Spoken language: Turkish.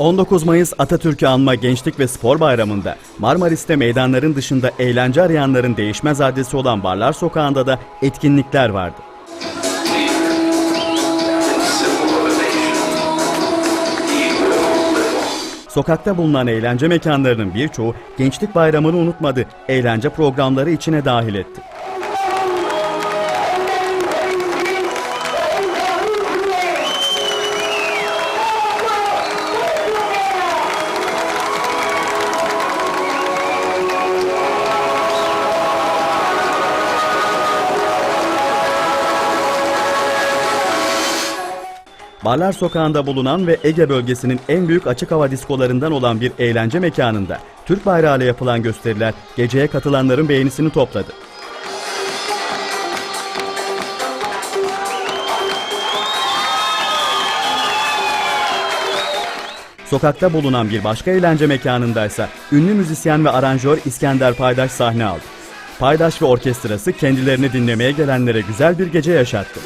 19 Mayıs Atatürk'ü anma Gençlik ve Spor Bayramı'nda Marmaris'te meydanların dışında eğlence arayanların değişmez adresi olan Barlar Sokağı'nda da etkinlikler vardı. Sokakta bulunan eğlence mekanlarının birçoğu Gençlik Bayramı'nı unutmadı, eğlence programları içine dahil etti. Barlar Sokağı'nda bulunan ve Ege bölgesinin en büyük açık hava diskolarından olan bir eğlence mekanında Türk bayrağıyla yapılan gösteriler geceye katılanların beğenisini topladı. Sokakta bulunan bir başka eğlence mekanındaysa ünlü müzisyen ve aranjör İskender Paydaş sahne aldı. Paydaş ve orkestrası kendilerini dinlemeye gelenlere güzel bir gece yaşattı.